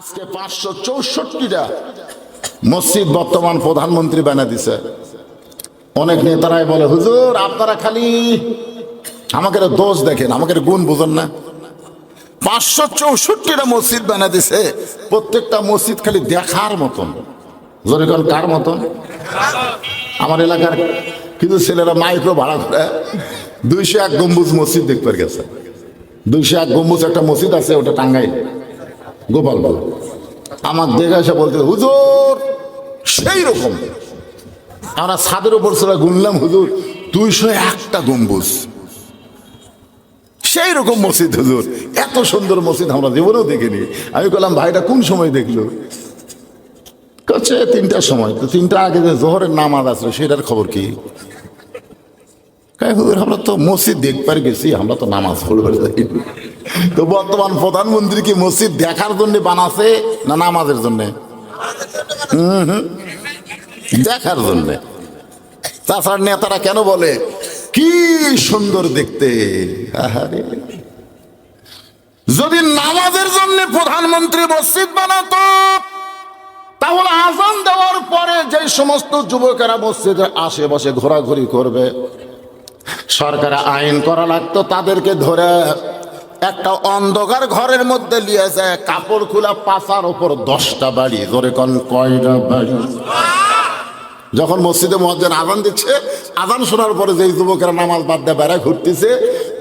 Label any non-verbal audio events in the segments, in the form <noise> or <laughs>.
আজকে পাঁচশো চৌষট্টিটা মসজিদ বর্তমান প্রধানমন্ত্রী বানা দিছে। অনেক নেতারাই বলে, হুজুর, আপনারা খালি আমাকে দোষ দেখেন, আমাকে গুণ বুঝেন না। পাঁচশো চৌষট্টিটা মসজিদ বানা দিছে, প্রত্যেকটা মসজিদ খালি দেখার মতন। জোরে কোন, কার মতন? আমার এলাকার কিছু ছেলেরা মাইক্রো ভাড়া করে। দুইশো এক গম্বুজ মসজিদ দেখতে গেছে। দুইশো এক গম্বুজ একটা মসজিদ আছে, ওটা টাঙ্গাই গোপালপুর আমার দেখে এসে বলতে, হুজুর, সেই রকম। আমরা ছাদের উপর সেটা গুনলাম, হুজুর, দুইশো একটা গম্বুজ। সেই রকম মসজিদ, হুজুর। এত সুন্দর মসজিদ আমরা জীবনেও দেখিনি। আমি বললাম, ভাইটা কোন সময় দেখল? কাছে তিনটার সময়। তো তিনটা আগে যে জোহরের নামাজ আসলো সেটার খবর কি? হুজুর, আমরা তো মসজিদ দেখবার গেছি, আমরা তো নামাজ পড়বার যাইনি তো বর্তমান প্রধানমন্ত্রী কি মসজিদ দেখার জন্য বানাছে না নামাজের জন্য? দেখার জন্য। তাছাড়া নেতারা কেন বলে, কি সুন্দর দেখতে। যদি নামাজের জন্য প্রধানমন্ত্রী মসজিদ বানাতো, তাহলে আজান দেওয়ার পরে যে সমস্ত যুবকেরা মসজিদের আশেপাশে ঘোরাঘুরি করবে সরকার আইন করা লাগতো, তাদেরকে ধরে একটা অন্ধকার ঘরের মধ্যে যায় কাপড় খোলা পাশার ওপর দশটা বাড়ি ধরে কোন কয়টা বাড়ি? যখন মসজিদে মহাজন আজান দিচ্ছে, আজান শোনার পরে যে যুবকেরা নামাজ বাদ দিয়ে বেড়ায় ঘুরতেছে,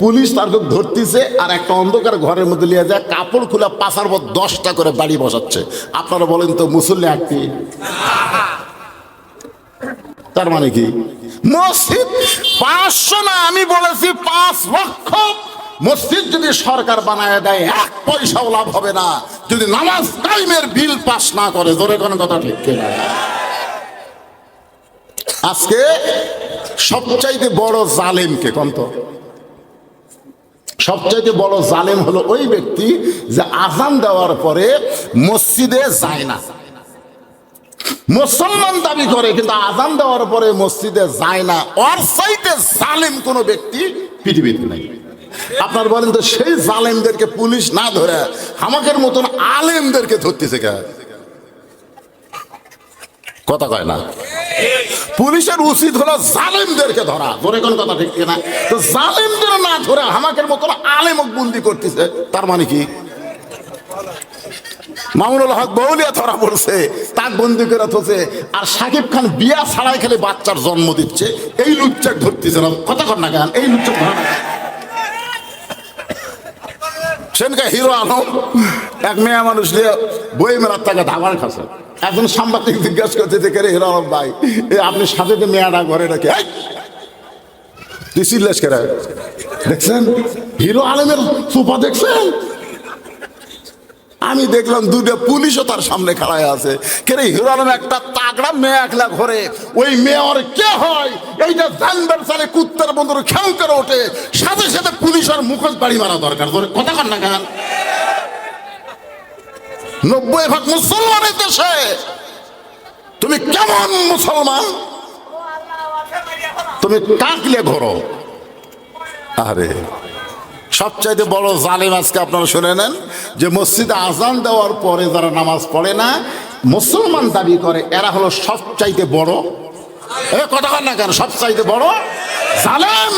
পুলিশ তার খুব ধরতেছে, আর একটা অন্ধকার ঘরের মধ্যে নিয়ে যায়, কাপড় খোলা পাশার পর দশটা করে বাড়ি বসাচ্ছে। আপনারা বলেন তো মুসল্লি আটটি? তার মানে কি? মসজিদ পাঁচশো না, আমি বলেছি পাঁচ লক্ষ। মসজিদ যদি সরকার বানায় দেয়, এক পয়সাও লাভ হবে না। যদি নামাজ টাইমের বিল পাস না করে ধরে কোনো কথা ঠিক আজকে সবচাইতে বড় জালেমকে কন্ত সবচাইতে বড় জালেম হলো ওই ব্যক্তি যে আজান দেওয়ার পরে মসজিদে যায় না। মুসলমান দাবি করে, কিন্তু আজান দেওয়ার পরে মসজিদে যায় না। ওর সাইতে জালেম কোনো ব্যক্তি পৃথিবীতে নাই। আপনার বলেন তো, সেই জালেমদেরকে পুলিশ না ধরে আমাদের মতন আলেমদেরকে ধরতেছে কে? কথা কয় না। পুলিশের উচিত হলো জালেমদেরকে ধরা। ধরে কোন কথা ঠিক না তো জালেমদের না ধরে আমাদের মতন আলেমক বন্দি করতেছে, তার মানে কি? মামুনুল হক বৌলিয়া ধরা পড়ছে, তাক বন্দি করে আর সাকিব খান বিয়া ছাড়াই খেলে বাচ্চার জন্ম দিচ্ছে। এই লুচ্চাক ধরতেছে না, কথা কর না গান এই লুচ্চাক ধরা। সেনকা হিরো আলম এক মেয়ে মানুষ দিয়ে বই মেলার তাকে ধাবার খাচ্ছে। একজন সাংবাদিক জিজ্ঞাসা করতে রে হিরো আলম ভাই? এ আপনি সাথে যে মেয়াটা ঘরে রেখে! তুই সিরিয়াস করে দেখছেন? হিরো আলমের সোফা দেখছেন? আমি দেখলাম দুটো পুলিশও তার সামনে খাড়ায় আছে। কেন হিরো একটা তাগড়া মেয়ে একলা ঘরে। ওই মেয়র কে হয়? এইটা জানবার সালে কুত্তার বন্ধুর খেউ করে ওঠে। সাথে সাথে পুলিশের মুখোশ বাড়ি মারা দরকার। ধরে কথা কর না গান নব্বই ভাগ মুসলমানের দেশে। তুমি কেমন মুসলমান? তুমি কাকলে ঘোরো। আরে সবচাইতে বড় জালেম আজকে আপনারা শুনে নেন যে মসজিদে আজান দেওয়ার পরে যারা নামাজ পড়ে না, মুসলমান দাবি করে, এরা হলো সবচাইতে বড়। বল না কেন? সবচাইতে বড় জালেম।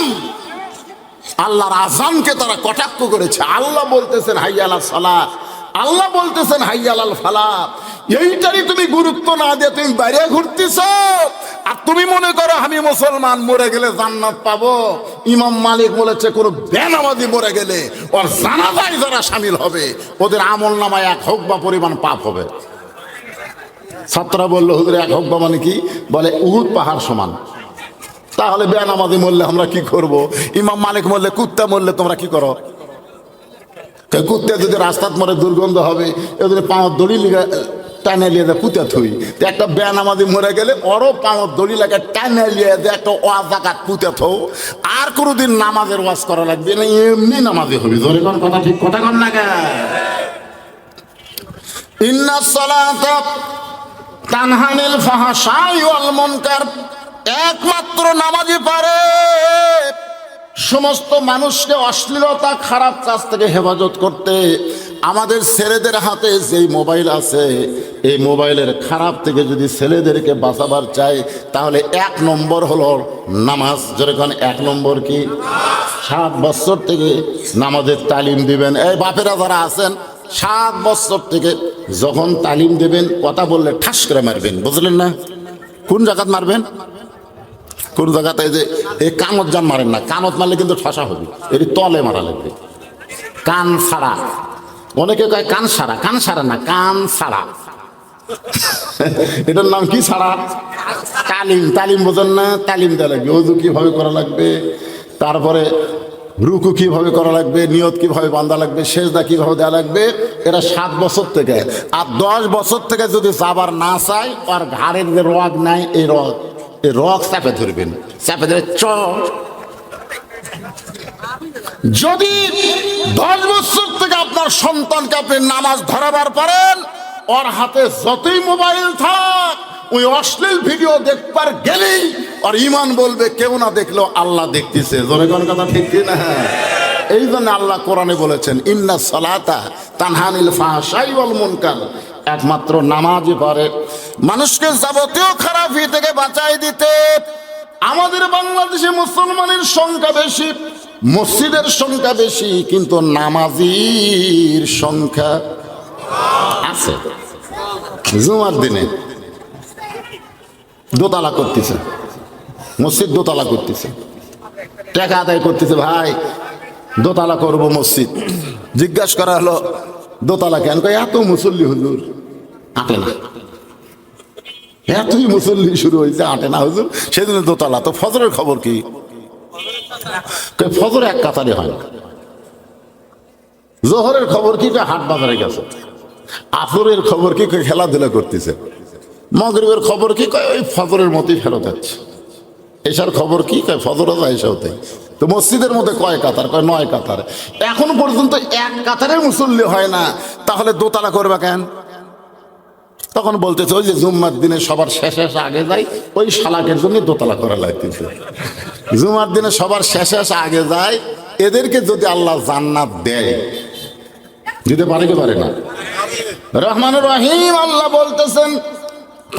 আল্লাহর আজানকে তারা কটাক্ষ করেছে। আল্লাহ বলতেছেন, হাইয়ালা সালা আল্লাহ বলতেছেন, হাইয়ালাল ফালা, এইটারই তুমি গুরুত্ব না দিয়ে তুমি বাইরে ঘুরতেছ? আর তুমি মনে করো, আমি মুসলমান, মরে গেলে জান্নাত পাবো। ইমাম মালিক বলেছে, কোন বেনামাজি মরে গেলে ওর জানাজায় যারা সামিল হবে, ওদের আমল নামায় এক হোক বা পরিমাণ পাপ হবে। ছাত্ররা বলল, হুজুর, এক হোক বা মানে কি? বলে, উহুদ পাহাড় সমান। তাহলে বেনামাজি মরলে আমরা কি করব? ইমাম মালিক মরলে কুত্তা মরলে তোমরা কি করো? তো কুত্তে যদি রাস্তাত মরে দুর্গন্ধ হবে এদের পাঁচ দড়ি লিগা টানে লিয়ে দেয়, পুঁতে থুই। তো একটা ব্যান আমাদের মরে গেলে ওরও পাঁচ দড়ি লাগে টানে লিয়ে দেয়, একটা ওয়াজ জাকাত পুঁতে থো আর কোনোদিন নামাজের ওয়াজ করা লাগবে না, এমনি নামাজে হবে। ধরে কোন কথা ঠিক, কথা কন না ইন্না তানহানিল ফাহাশাই ওয়াল মুনকার। একমাত্র নামাজি পারে। সমস্ত মানুষকে অশ্লীলতা, খারাপ কাজ থেকে হেফাজত করতে আমাদের ছেলেদের হাতে যেই মোবাইল আছে, এই মোবাইলের খারাপ থেকে যদি ছেলেদেরকে বাঁচাবার চাই, তাহলে এক নম্বর হলো নামাজ। যেরকম এক নম্বর কি? সাত বছর থেকে নামাজের তালিম দিবেন। এই বাপেরা যারা আছেন, সাত বছর থেকে যখন তালিম দেবেন, কথা বললে ঠাস করে মারবেন, বুঝলেন না? কোন জায়গাত মারবেন? কোন জায়গাতে যে এই কানত যান মারেন না, কানত মারলে কিন্তু ঠসা হবে। এটি তলে মারা লাগবে। কান ছাড়া অনেকে কয় কান সারা কান সারা না, কান ছাড়া <laughs> এটার নাম কি ছাড়া তালিম। তালিম বোঝেন না, তালিম দেওয়া লাগবে। অজু কীভাবে করা লাগবে? তারপরে রুকু কীভাবে করা লাগবে? নিয়ত কীভাবে বান্ধা লাগবে? সেজদা কীভাবে দেওয়া লাগবে? এটা সাত বছর থেকে। আর দশ বছর থেকে যদি যাবার না চায়, আর ঘাড়ের যে রগ নাই, এই রগ রগ চাপে ধরবেন, চাপে ধরে চ যদি দশ বছর থেকে আপনার সন্তানকে আপনি নামাজ ধরাবার পারেন, ওর হাতে যতই মোবাইল থাক, ওই অশ্লীল ভিডিও দেখবার গেলেই আর ইমান বলবে, কেউ না দেখলেও আল্লাহ দেখতেছে। জোরে কোন কথা ঠিক না এই জন্য আল্লাহ কোরআনে বলেছেন, ইন্না সালাতা তানহানিল ফাহশাই ওয়াল মুনকার। একমাত্র নামাজই পারে মানুষকে যাবতীয় খারাপি থেকে বাঁচাই দিতে আমাদের বাংলাদেশে মুসলমানের সংখ্যা বেশি, মসজিদের সংখ্যা বেশি, কিন্তু নামাজির সংখ্যা আছে। জুমার দিনে দোতলা করতেছে। মসজিদ দোতলা করতেছে। টাকা আদায় করতেছে, ভাই, দোতলা করব মসজিদ। জিজ্ঞাসা করা হলো, দোতলা কেন? এত মুসল্লি হুজুর। আটে না। এতই মুসল্লি শুরু হয়েছে, আটে না হুজুর। সেদিন দোতলা তো ফজরের খবর কি? ফজর এক কাতারে হয় না। জোহরের খবর কি? হাট বাজারে গেছে। আসরের খবর কি? খেলাধুলা করতেছে। মগরিবের খবর কি? কয়, ওই ফজরের মতোই ফেরত যাচ্ছে। এসার খবর কি? কয় ফজরও যায় এসাও তাই তো মসজিদের মধ্যে কয় কাতার? কয়, নয় কাতার। এখন পর্যন্ত এক কাতারে মুসল্লি হয় না। তাহলে দোতলা করবে কেন? তখন বলতেছে, ওই যে জুম্মার দিনে সবার শেষে আগে যাই, ওই শালাকের জন্য দোতলা করা লাগতেছে জুমার দিনে সবার শেষে আগে যায় এদেরকে যদি আল্লাহ জান্নাত দেয়, দিতে পারে কি পারে না? রহমান রহিম আল্লাহ বলতেছেন,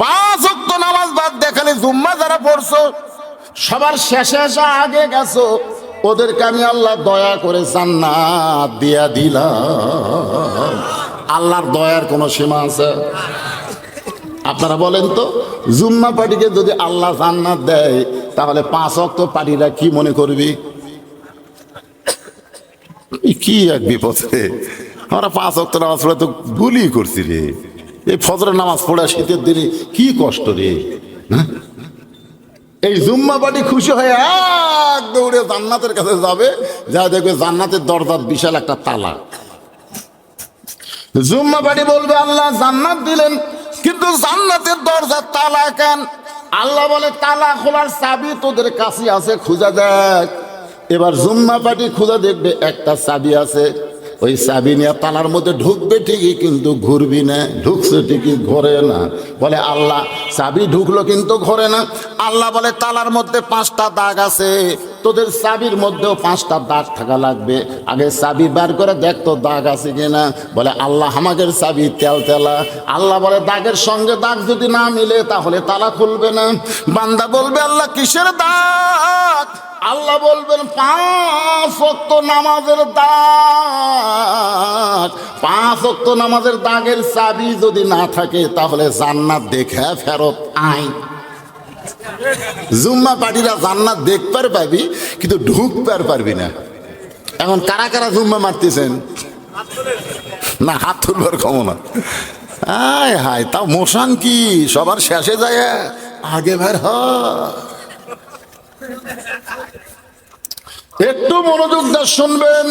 পাঁচ অক্ত নামাজ বাদ দেখালে জুম্মা যারা পড়ছো, সবার শেষে এসে আগে গেছো, ওদেরকে আমি আল্লাহ দয়া করে জান্নাত দিয়া দিলাম। আল্লাহর দয়ার কোনো সীমা আছে? আপনারা বলেন তো, জুম্মা পার্টিকে যদি আল্লাহ জান্নাত দেয়, তাহলে পাঁচ অক্ত পার্টিরা কি মনে করবি? কি এক বিপদে? আমরা পাঁচ অক্ত নামাজ পড়ে তো ভুলই করছি রে। এই ফজরের নামাজ পড়া শীতের দিনে কি কষ্ট রে? হ্যাঁ? এই জুম্মা পার্টি খুশি হয়ে এক দৌড়ে জান্নাতের কাছে যাবে, যা দেখবে জান্নাতের দরজার বিশাল একটা তালা। জুম্মা বাড়ি বলবে, আল্লাহ জান্নাত দিলেন। কিন্তু জান্নাতের দরজা তালা কেন? আল্লাহ বলে, তালা খোলার চাবি তোদের কাছে আছে, খুঁজা দেখ। এবার জুম্মা পাটি খুঁজা দেখবে, একটা চাবি আছে। ওই চাবি নিয়ে তালার মধ্যে ঢুকবে ঠিকই, কিন্তু ঘুরবি না। ঢুকছে ঠিকই, ঘরে না। বলে, আল্লাহ, চাবি ঢুকলো কিন্তু ঘরে না। আল্লাহ বলে, তালার মধ্যে পাঁচটা দাগ আছে। তোদের চাবির মধ্যেও পাঁচটা দাগ থাকা লাগবে। আগে চাবি বার করে দেখ তো দাগ আছে কিনা। বলে, আল্লাহ আমাদের চাবি তেল তেলা। আল্লাহ বলে, দাগের সঙ্গে দাগ যদি না মিলে তাহলে তালা খুলবে না। বান্দা বলবে, আল্লাহ কিসের দাগ? আল্লাহ বলবেন, পাঁচ অক্ত নামাজের দাগ। পাঁচ অক্ত নামাজের দাগের চাবি যদি না থাকে তাহলে জান্নাত দেখে ফেরত আয়। জুম্মা পার্টিরা জান্নাত দেখবার পাবি, কিন্তু ঢুকবার পারবি না। এখন কারা কারা জুম্মা মারতেছেন? না, হাত তুলবার ক্ষমতা আয় হায়, তাও মোশান কি? সবার শেষে যায়, আগে বের হয় একটু মনোযোগ দিয়ে শুনবেন,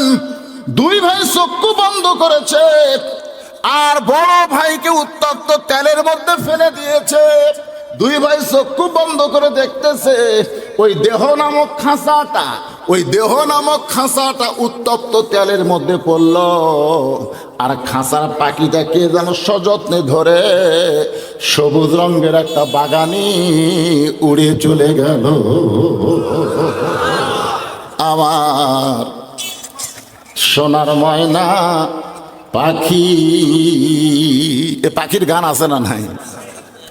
দুই ভাই চক্ষু বন্ধ করেছে, আর বড় ভাইকে উত্তপ্ত তেলের মধ্যে ফেলে দিয়েছে। দুই ভাই চক্ষু বন্ধ করে দেখতেছে, ওই দেহ নামক খাঁচাটা, ওই দেহ নামক খাঁচাটা উত্তপ্ত তেলের মধ্যে পড়ল। আর খাঁচার পাখিটা কে যেন সযত্নে ধরে, সবুজ রঙের একটা বাগানি উড়ে চলে গেল। আমার সোনার ময়না পাখি, এ পাখির গান আছে না নাই?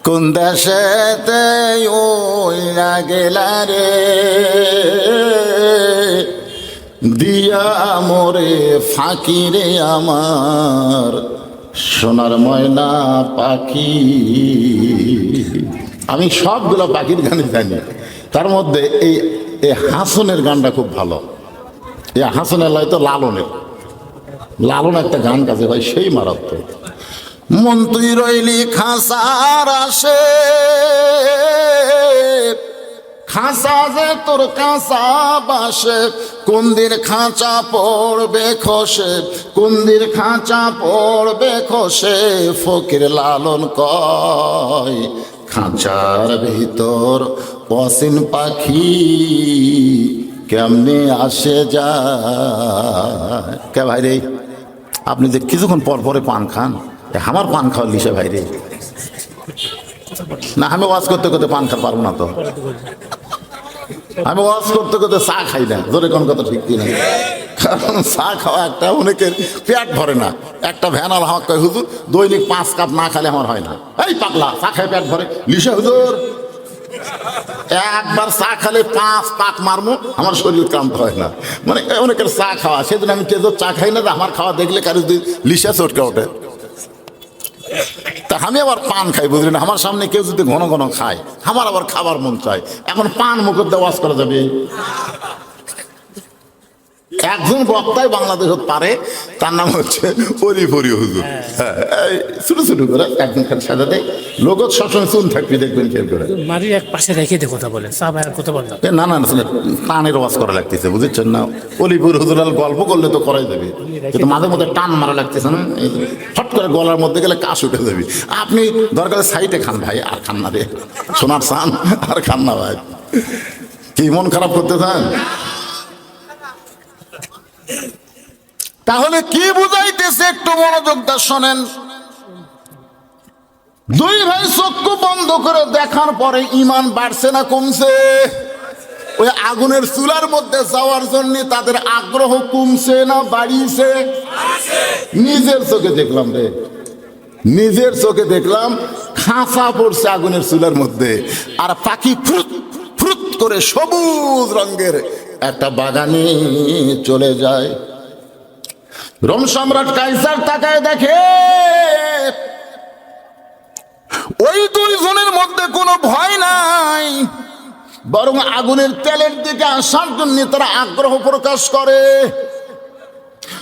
কোন দেশেতে ওইরা গেলা রে? দিয়া মোরে ফাঁকি রে আমার, সোনার ময়না পাখি। আমি সবগুলো পাখির গানে জানি। তার মধ্যে এই এই হাসনের গানটা খুব ভালো। এই হাসনের লাই তো লালনের। লালন একটা গান কাছে ভাই, সেই মারাত্মক। মন তুই রইলি খাসার আসে। খাঁচা যে তোর কাঁচা বাসে কুন্দির খাঁচা পড়বে খসে কুন্দির খাঁচা পড়বে খসে, ফকির লালন কয়, খাঁচার ভিতর পশিন পাখি কেমনে আসে যায়? কে ভাই রে, আপনি যে কিছুক্ষণ পর পরে পান খান। আমার পান খাওয়ার লিসে ভাই রে। না, আমি ওয়াজ করতে করতে পান খাওয়া পারব না তো। আমি ওয়াজ করতে করতে চা খাই না ধরে কোন কথা ঠিক কিনা। কারণ চা খাওয়া একটা অনেকের পেট ভরে না। একটা ভ্যানাল আমার কয়, হুজুর, দৈনিক পাঁচ কাপ না খালে আমার হয় না। এই পাগলা, চা খাই পেট ভরে। লিসে, হুজুর, একবার চা খালে পাঁচ পাক মারমু, আমার শরীর ক্লান্ত হয় না। মানে অনেকের চা খাওয়া, সেদিন আমি চা খাই না, আমার খাওয়া দেখলে কারও যদি লিসা চটকে ওঠে। তা আমি আবার পান খাই বুঝলেন আমার সামনে কেউ যদি ঘন ঘন খায়, আমার আবার খাবার মন চায়। এখন পান মুখের দেওয়াজ করা যাবে? একজন বক্তাই বাংলাদেশত পারে তার নাম হচ্ছে অলিপরি হুজুর। হ্যাঁ, এই ছোটো ছোটো করে একজন খালি সাজা দেয়। লোকত সবসময় চুন থাকবি দেখবেন খেয়াল করে। মারির এক পাশে রেখে দিয়ে কথা বলে কথা এ না না টানের ওয়াজ করা লাগতেছে বুঝেছেন না? অলিপুর হুজুরাল গল্প করলে তো করাই যাবে। কিন্তু মাঝে মধ্যে টান মারা লাগতেছে না? ফট করে গলার মধ্যে গেলে কাশ উঠে যাবে। আপনি দরকার সাইডে খান ভাই আর খান না রে। সোনার সান আর খান না ভাই। কি মন খারাপ করতে চান তাহলে কি বুঝাইতেছে একটু মনোযোগটা শোনেন? দুই ভাই চক্ষু বন্ধ করে দেখার পরে ইমান বাড়ছে না কমছে? ওই আগুনের চুলার মধ্যে যাওয়ার জন্য তাদের আগ্রহ কমছে না বাড়িয়েছে? নিজের চোখে দেখলাম রে। নিজের চোখে দেখলাম খাঁচা পড়ছে আগুনের চুলার মধ্যে। আর পাখি ফ্রুত ফ্রুত করে সবুজ রঙের একটা বাগানে চলে যায়। রোম সম্রাট কাইসার তাকায় দেখে, ওই দুইজনের মধ্যে কোনো ভয় নাই, বরং আগুনের তেলের দিকে আসার জন্য তারা আগ্রহ প্রকাশ করে।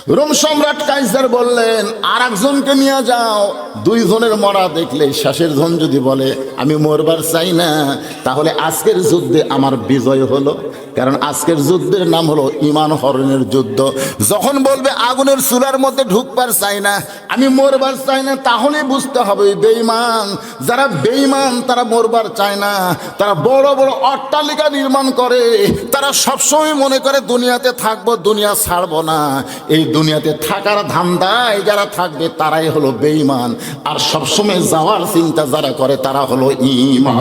রোম সম্রাট কাইসার বললেন আর একজনকে নিয়ে যাও। দুই দুইজনের মরা দেখলে শেষের জন যদি বলে, আমি মরবার চাই না, তাহলে আজকের যুদ্ধে আমার বিজয় হলো। কারণ আজকের যুদ্ধের নাম হলো ইমান হরণের যুদ্ধ। যখন বলবে, আগুনের চুলার মধ্যে ঢুকবার চাই না, আমি মরবার চাই না, তাহলে বুঝতে হবে বেইমান যারা বেইমান তারা মরবার চায় না। তারা বড় বড় অট্টালিকা নির্মাণ করে। তারা সবসময় মনে করে, দুনিয়াতে থাকব, দুনিয়া ছাড়বো না। এই দুনিয়াতে থাকার ধান্দায় যারা থাকবে তারাই হলো বেইমান আর সবসময় যাওয়ার চিন্তা যারা করে তারা হলো ইমান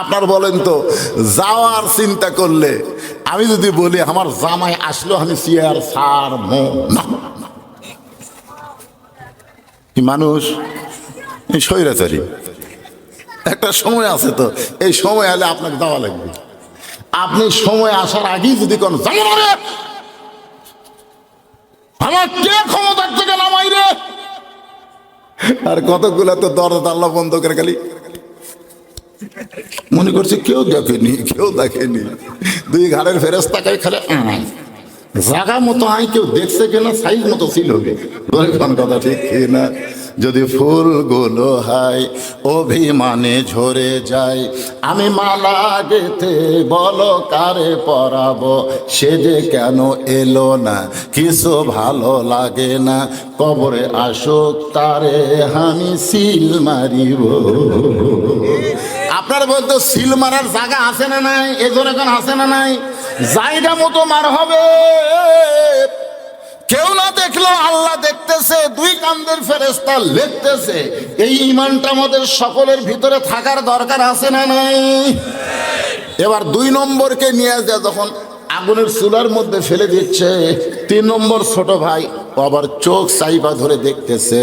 আপনার বলেন তো, যাওয়ার চিন্তা করলে, আমি যদি বলি আমার জামাই আসলো আমি চেয়ার সার মানুষ? স্বৈরাচারী। একটা সময় আছে তো, এই সময় এলে আপনাকে দেওয়া লাগবে। আপনি সময় আসার আগেই যদি কোন আমার কে ক্ষমতার থেকে নামাই রে? আর কতগুলো তো দরজা আল্লাহ বন্ধ করে খালি। মনে করছে কেউ দেখেনি কেউ দেখেনি। দুই ঘাড়ের ফেরস তাকাই খালে জাগা মতো আই কেউ দেখছে কিনা সাইজ মতো ছিল কোন কথা ঠিক না? যদি ফুলগুলো হয়, অভিমানে ঝরে যায়। আমি মালা গেতে বলো কারে পরাবো, সে যে কেন এলো না, কিছু ভালো লাগে না। কবরে আসুক তারে আমি সিল মারিব। আপনার বলতো সিল মারার জায়গা আছে না নাই? এজন্য এখন আছে না নাই? জায়গা মতো মার হবে। কেউ না দেখল আল্লাহ দেখতেছে, দুই কান্দের ফেরেস্তা লিখতেছে। এই ইমানটা আমাদের সকলের ভিতরে থাকার দরকার আছে না নাই? এবার দুই নম্বরকে নিয়ে যায় যখন আগুনের চুলার মধ্যে ফেলে দিচ্ছে, তিন নম্বর ছোট ভাই আবার চোখ সাইবা ধরে দেখতেছে,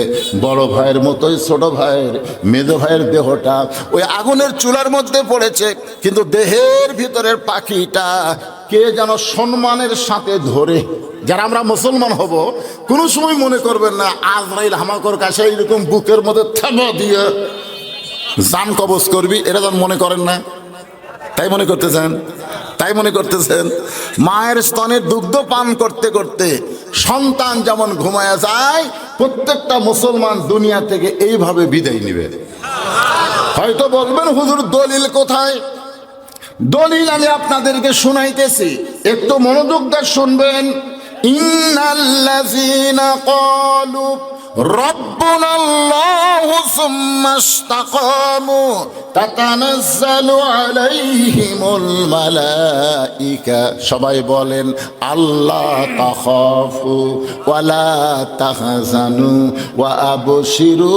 বড় ভাইয়ের মতোই ছোট ভাইয়ের, মেজো ভাইয়ের দেহটা ওই আগুনের চুলার মধ্যে পড়েছে, কিন্তু দেহের ভিতরের পাখিটা কে যেন সম্মানের সাথে ধরে। যারা আমরা মুসলমান হব, কোনো সময় মনে করবেন না, আজরাইল হামাকর কাছে এইরকম বুকের মধ্যে থাবা দিয়ে জান কবজ করবি এটা যেন মনে করেন না। তাই মনে করতেছেন? তাই মনে করতেছেন? মায়ের স্তনে দুগ্ধ পান করতে করতে সন্তান যেমন ঘুমায়া যায়, প্রত্যেকটা মুসলমান দুনিয়া থেকে এইভাবে বিদায় নিবে। হয়তো বলবেন, হুজুর দলিল কোথায়? দলিল আমি আপনাদেরকে শুনাইতেছি। একটু মনোযোগ শুনবেন। ইন্নাল্লাযীনা ক্বালু ربنا الله ثم استقاموا تتنزل عليهم الملائكة সবাই বলেন আল্লাহ তাখাফু ওয়ালা তাহজানু ওয়া আবশিরু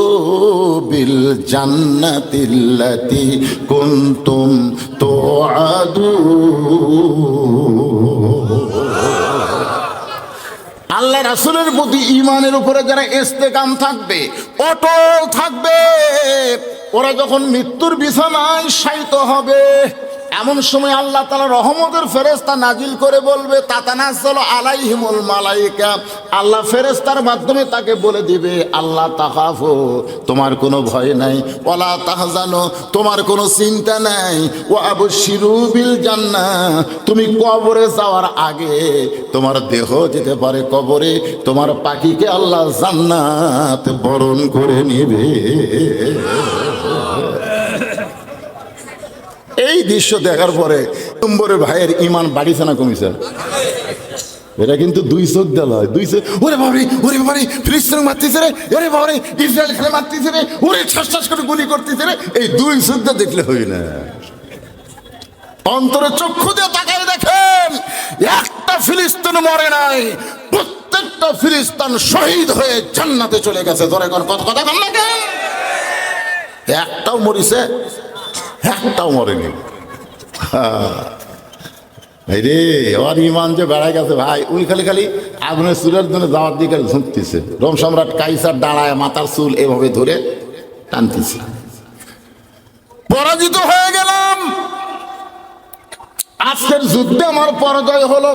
বিল জান্নাতিল্লাতি কুনতুম তুআদুন আল্লাহ রাসুলের প্রতি ইমানের উপরে যারা এস্তেকাম থাকবে, অটল থাকবে। ওরা যখন মৃত্যুর বিছানায় শায়িত হবে এমন সময় আল্লাহ তালা রহমতের ফেরেস্তা নাজিল করে বলবে, তাতানাজ্জালু আলাইহিমুল মালাইকা। আল্লাহ ফেরেস্তার মাধ্যমে তাকে বলে দিবে, আল্লাহ তাকাফো তোমার কোনো ভয় নাই। ওলা তাহজানো, তোমার কোনো চিন্তা নাই। ও আবু শিরুবিল জান্না তুমি কবরে যাওয়ার আগে তোমার দেহ যেতে পারে কবরে, তোমার পাখিকে আল্লাহ জান্নাত বরণ করে নিবে। এই দৃশ্য দেখার পরে নম্বরের ভাইয়ের ইমান বাড়িছে না কমিছে। এটা কিন্তু দুই চোখ দেল হয় দুই চোখ ওরে বাবারে ওরে বাবারে, ফিলিস্তিন মারতেছে রে। ওরে বাবারে, ইসরায়েল খেলে মারতেছে রে। ওরে ছাস ছাস করে গুলি করতেছে রে। এই দুই চোখ দিয়ে দেখলে হই না। অন্তরে চক্ষু দিয়ে তাকায় দেখেন, একটা ফিলিস্তিন মরে নাই। প্রত্যেকটা ফিলিস্তান শহীদ হয়ে জান্নাতে চলে গেছে। ধরে কথা কথা কন না? একটাও মরিছে। একটাও মরেনি। ভাই রে, ওর ইমান যে বেড়ায় গেছে ভাই উনি খালি খালি আগুনের চুলের জন্য যাওয়ার দিকে ঝুঁকতেছে। রোম সম্রাট কাইসার দাঁড়ায় মাথার চুল এভাবে ধরে টানতেছে। পরাজিত হয়ে গেলাম। আজকের যুদ্ধে আমার পরাজয় হলো।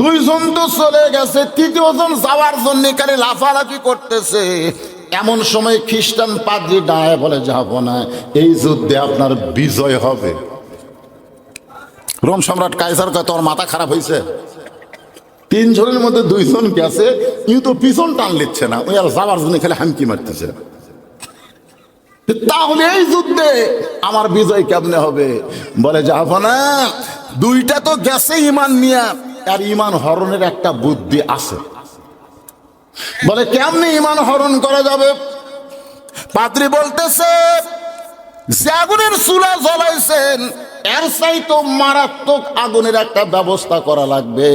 দুইজন তো চলে গেছে, তৃতীয়জন যাওয়ার জন্য খালি লাফালাফি করতেছে। এমন সময় খ্রিস্টান পাদ্রি দাঁড়ায় বলে, যাব না, এই যুদ্ধে আপনার বিজয় হবে। রোম সম্রাট কাইসার কয়, তোর মাথা খারাপ হয়েছে তিনজনের মধ্যে দুইজন গেছে ইউ তো পিছন টান লিচ্ছে না ওই আর যাওয়ার জন্য খালি হামকি মারতেছে। তাহলে এই যুদ্ধে আমার বিজয় কেমনে হবে? বলে, যাব না, দুইটা তো গেছে ইমান নিয়ে, আর ইমান হরণের একটা বুদ্ধি আছে। বলে, কেমনে ইমান হরণ করা যাবে? পাত্রী বলতেছে আগুনের চুলা জ্বলাইছেন, এর চাইতো মারাত্মক আগুনের একটা ব্যবস্থা করা লাগবে।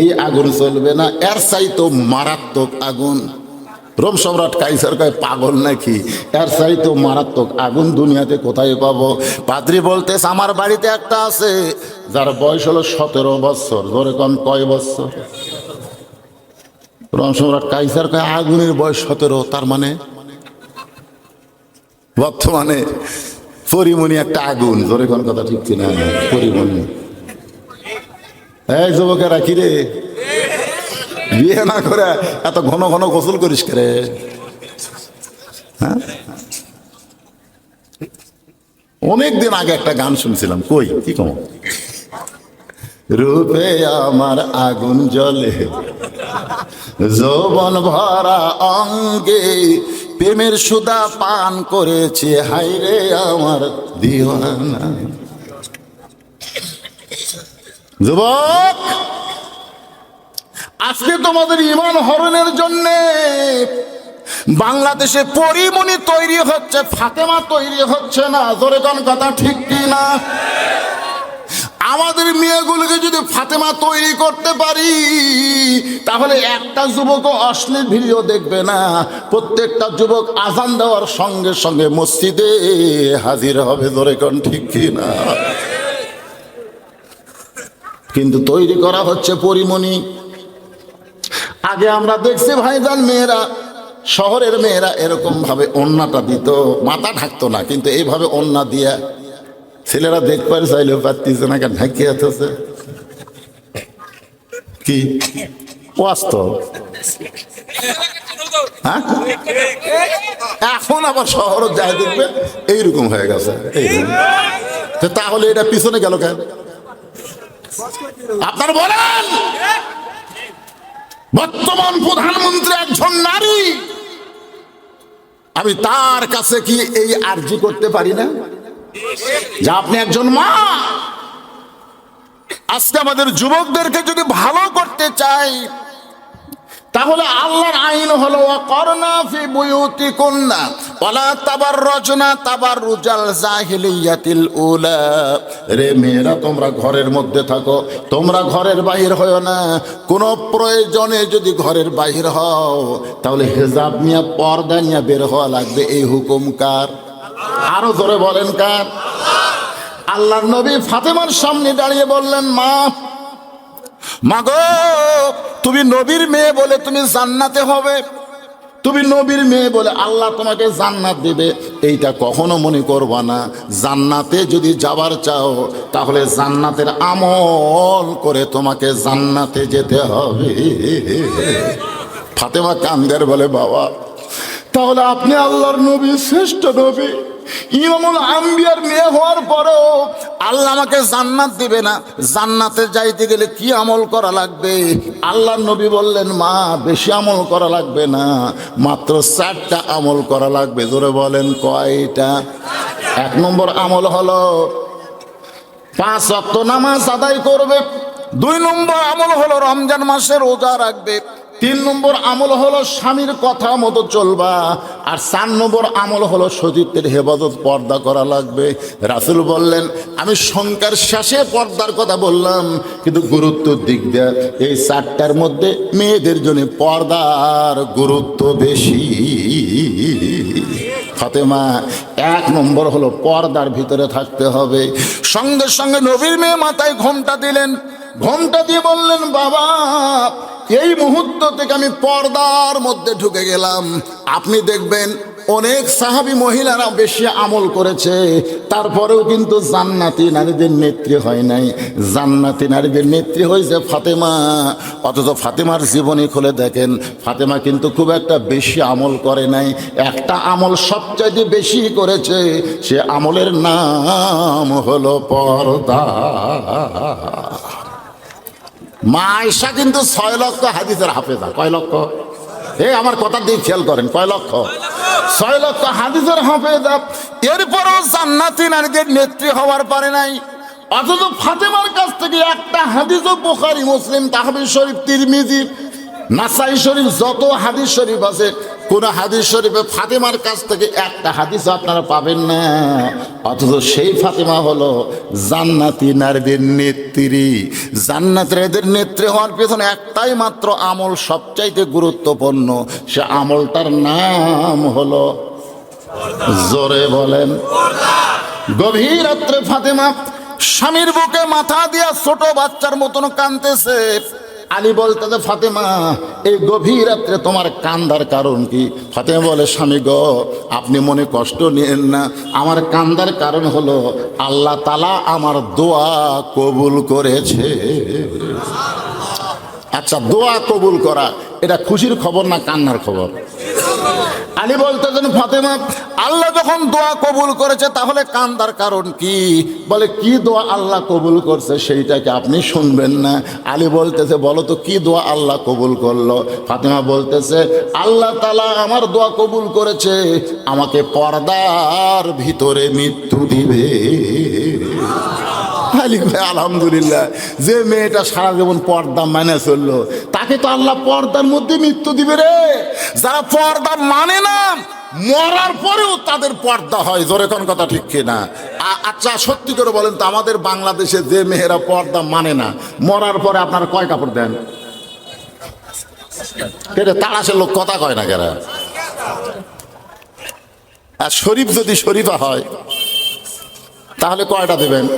এই আগুন চলবে না, এর চাইতো মারাত্মক আগুন। রোম সম্রাট কাইসার কয়, পাগল নাকি? এর চাইতো মারাত্মক আগুন দুনিয়াতে কোথায় পাবো? পাদ্রি বলতেছে, আমার বাড়িতে একটা আছে, যার বয়স হলো সতেরো বছর, ধরে কম কয় বছর? রোম সম্রাট কাইসার কয়, আগুনের বয়স সতেরো, তার মানে বর্তমানে পরিমণি একটা আগুন। ধরে কোন কথা ঠিক কিনা? পরিমণি। এই যুবকেরা কিরে বিয়ে না করে এত ঘন ঘন গোসল করিস করে হ্যাঁ? অনেকদিন আগে একটা গান শুনছিলাম। কই? কি কম? রূপে আমার আগুন জ্বলে। যৌবন ভরা অঙ্গে প্রেমের সুদা পান করেছে। হাইরে আমার দিওয়ানা। যুবক, আজকে তোমাদের ইমান হরণের জন্য বাংলাদেশে পরিমণি তৈরি হচ্ছে, ফাতেমা তৈরি হচ্ছে না? জোরে কথা ঠিক কি না আমাদের মেয়েগুলোকে যদি ফাতেমা তৈরি করতে পারি, তাহলে একটা যুবক অশ্লীল ভিডিও দেখবে না। প্রত্যেকটা যুবক আজান দেওয়ার সঙ্গে সঙ্গে মসজিদে হাজির হবে ধরে কোন ঠিক কি না কিন্তু তৈরি করা হচ্ছে পরিমণি। আগে আমরা দেখছি ভাইজান মেয়েরা, শহরের মেয়েরা এরকম ভাবে অন্যটা দিত, মাথা ঢাকতো না, কিন্তু এইভাবে অন্যা দিয়া ছেলেরা দেখবার চাইলেও পারতিছে না কেন ঢাকিয়ে আছে কি? বাস্তব। হ্যাঁ? এখন আবার শহর যায় দেখবে, এইরকম হয়ে গেছে তাহলে এটা পিছনে গেল কেন? আপনার বলেন! বর্তমান প্রধানমন্ত্রী একজন নারী। আমি তার কাছে কি এই আর্জি করতে পারি না? যে আপনি একজন মা। আজকে আমাদের যুবকদেরকে যদি ভালো করতে চাই, তাহলে আল্লাহর আইন হলো করোনা ফি বুয়ুতি কন্যা ওলা তাবার রচনা তাবার রুজাল জাহিলিয়াতিল উলা। রে মেয়েরা, তোমরা ঘরের মধ্যে থাকো, তোমরা ঘরের বাহির হও না। কোন প্রয়োজনে যদি ঘরের বাহির হও, তাহলে হেজাব নিয়ে, পর্দা নিয়ে বের হওয়া লাগবে। এই হুকুম কার? আরও ধরে বলেন কার? আল্লাহর নবী ফাতেমার সামনে দাঁড়িয়ে বললেন, মা, মাগো, তুমি নবীর মেয়ে বলে তুমি জান্নাতে হবে। তুমি নবীর মেয়ে বলে আল্লাহ তোমাকে জান্নাত দিবে। এইটা কখনো মনে করবা না। জান্নাতে যদি যাবার চাও, তাহলে জান্নাতের আমল করে তোমাকে জান্নাতে যেতে হবে। ফাতেমা কান্দের বলে, বাবা, তাহলে আপনি আল্লাহর নবী শ্রেষ্ঠ নবী। ইমামুল আম্বিয়ার মেয়ে হওয়ার পরেও আল্লাহ আমাকে জান্নাত দিবে না। জান্নাতে যাইতে গেলে কি আমল করা লাগবে? আল্লাহ নবী বললেন, মা, বেশি আমল করা লাগবে না। মাত্র চারটা আমল করা লাগবে। ধরে বলেন, কয়টা? এক নম্বর আমল হলো, পাঁচ অক্ত নামাজ আদায় করবে। দুই নম্বর আমল হলো, রমজান মাসে রোজা রাখবে। তিন নম্বর আমল হলো স্বামীর কথা মতো চলবা, আর চার নম্বর আমল হলো সতীত্বের হেফাজত পর্দা করা লাগবে। রাসুল বললেন, আমি সংখ্যার শেষে পর্দার কথা বললাম, কিন্তু গুরুত্বর দিক দিয়ে এই চারটার মধ্যে মেয়েদের জন্য পর্দার গুরুত্ব বেশি। ফাতেমা, এক নম্বর হলো পর্দার ভিতরে থাকতে হবে। সঙ্গে সঙ্গে নবীর মেয়ে মাথায় ঘোমটা দিলেন। ঘোমটা দিয়ে বললেন, বাবা এই মুহূর্ত থেকে আমি পর্দার মধ্যে ঢুকে গেলাম। আপনি দেখবেন অনেক সাহাবি মহিলারা বেশি আমল করেছে। তারপরেও কিন্তু জান্নাতি নারীদের নেত্রী হয় নাই। জান্নাতি নারীদের নেত্রী হয়েছে ফাতেমা। অথচ ফাতেমার জীবনী খুলে দেখেন, ফাতেমা কিন্তু খুব একটা বেশি আমল করে নাই। একটা আমল সবচাইতে বেশি করেছে, সে আমলের নাম হলো পর্দা। মা আয়সা কিন্তু ছয় লক্ষ হাদিসের হাফেজা কয় লক্ষ? এই আমার কথা দিয়ে খেয়াল করেন, কয় লক্ষ? ছয় লক্ষ হাদিসের হাফেজা এরপরও জান্নাতি নারীদের নেত্রী হওয়ার পারে নাই। অথচ ফাতেমার কাছ থেকে একটা হাদিসও বোখারি, মুসলিম তাহবির শরীফ, তিরমিজি নাসাই শরীফ যত হাদিস শরীফ আছে, কোন হাদিস শরীফে ফাতেমার কাছ থেকে একটা হাদিস আপনারা পাবেন না। অথচ সেই ফাতেমা হলো জান্নাতি নারীদের নেত্রী। জান্নাত নারীদের নেত্রী হওয়ার পেছনে একটাই মাত্র আমল, সবচাইতে গুরুত্বপূর্ণ, সে আমলটার নাম হলো জোরে বলেন, গভীর রাত্রে ফাতেমা স্বামীর বুকে মাথা দিয়া ছোট বাচ্চার মতন কানতেছে আলী বলতেছে ফাতেমা, এই গভীর রাত্রে তোমার কান্দার কারণ কি? ফাতেমা বলে, স্বামী গ, আপনি মনে কষ্ট নিয়েন না। আমার কান্দার কারণ হলো, আল্লাহ তালা আমার দোয়া কবুল করেছে। আচ্ছা দোয়া কবুল করা, এটা খুশির খবর না কান্নার খবর? আলী বলতেছেন ফাতেমা আল্লাহ যখন দোয়া কবুল করেছে, তাহলে কান্দার কারণ কি? বলে, কি দোয়া আল্লাহ কবুল করছে সেইটাকে আপনি শুনবেন না। আলী বলতেছে, বলো তো, কি দোয়া আল্লাহ কবুল করল? ফাতেমা বলতেছে, আল্লাহ তালা আমার দোয়া কবুল করেছে, আমাকে পর্দার ভিতরে মৃত্যু দিবে। আলী ভাই, আলহামদুলিল্লাহ। যে মেয়েটা সারা জীবন পর্দা মানে চলল, তাকে তো আল্লাহ পর্দার মধ্যে মৃত্যু দিবে রে। যারা পর্দা মানে না, মরার পরেও তাদের পর্দা হয়। জোরে কোন কথা ঠিক কিনা? আ- আচ্ছা সত্যি করে বলেন তো, আমাদের বাংলাদেশে যে মেয়েরা পর্দা মানে না, মরার পরে আপনারা কয় কাপড় দেন? কেটে তাড়াশে লোক কথা কয় না কেরা আর শরীফ যদি শরীফা হয়, তাহলে কয়টা দেবেন?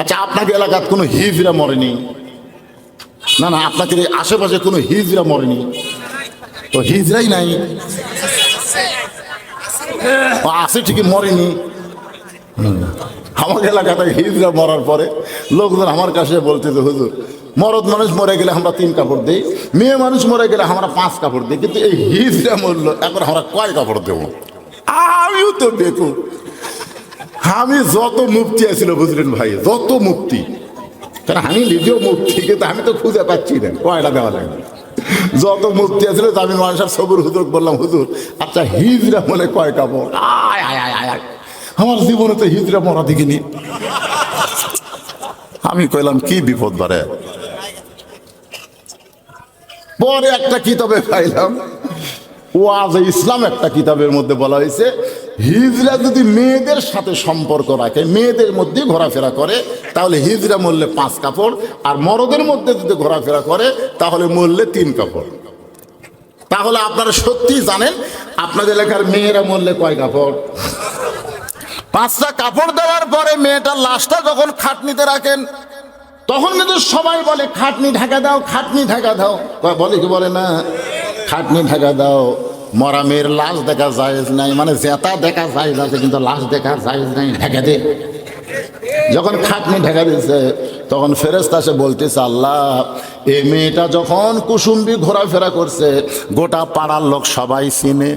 আচ্ছা আপনাকে এলাকার কোনো হিজরা মরেনি? না না আপনাকে আশেপাশে কোনো হিজরা মরেনি? তো হিজরাই নাই? আছে ঠিকই, মরেনি। আমার এলাকাতে হিজরা মরার পরে লোকজন আমার কাছে বলতেছে হুজুর, মরদ মানুষ মরে গেলে আমরা তিন কাপড় দিই, মেয়ে মানুষ মরে গেলে আমরা পাঁচ কাপড় দিই, কিন্তু এই হিজরা মরলো, এখন আমরা কয় কাপড় দেবো? আমিও তো দেখুন আমি যত মুক্তি আছিল, বুঝলেন ভাই, যত মুক্তি কারণ আমি নিজেও মুক্তি কিন্তু আমি তো খুঁজে পাচ্ছি না কয়টা দেওয়া লাগবে যত মুক্তি আছিল আমি মানুষের সবুর হুজুর বললাম, হুজুর আচ্ছা হিজরা বলে কয় কাপড় আয় আয় আয়। আমার জীবনে তো হিজরা মরা দেখিনি। আমি কইলাম, কি বিপদ বারে? পরে একটা কিতাবে পাইলাম, ওয়াজ ইসলাম একটা কিতাবের মধ্যে বলা হয়েছে হিজরা যদি মেয়েদের সাথে সম্পর্ক রাখে, মেয়েদের মধ্যে ঘোরাফেরা করে, তাহলে হিজরা মরলে পাঁচ কাপড়, আর মরদের মধ্যে যদি ঘোরাফেরা করে, তাহলে মরলে তিন কাপড়। তাহলে আপনারা সত্যি জানেন, আপনাদের এলাকার মেয়েরা মরলে কয় কাপড়? পাঁচটা কাপড় দেওয়ার পরে মেয়েটার লাশটা যখন খাটনিতে রাখেন, তখন কিন্তু সবাই বলে, খাটনি ঢাকা দাও, খাটনি ঢাকা দাও। বলে কি বলে না? খাটনি ঢাকা দাও। মরা মেয়ের লাশ দেখা যায় নাই মানে জেতা দেখা যায় আছে কিন্তু লাশ দেখা যায় নাই, ঢেকে দে। যখন খাটনি ঢেকে দিয়েছে, তখন ফেরেস্তা সে বলতেছে, আল্লাহ, এই মেয়েটা যখন কুসুম্বি ঘোরাফেরা করছে, গোটা পাড়ার লোক সবাই চিনে।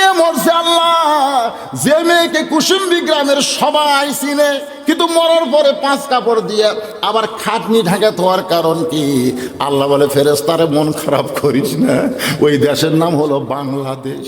মেয়ে মরছে আল্লাহ। যে মেয়েকে কুসুম্বি গ্রামের সবাই চিনে, কিন্তু মরার পরে পাঁচ কাপড় দিয়ে আবার খাটনি ঢাকে হওয়ার কারণ কি? আল্লাহ বলে ফেরেস্তারে মন খারাপ করিস না। ওই দেশের নাম হলো বাংলাদেশ।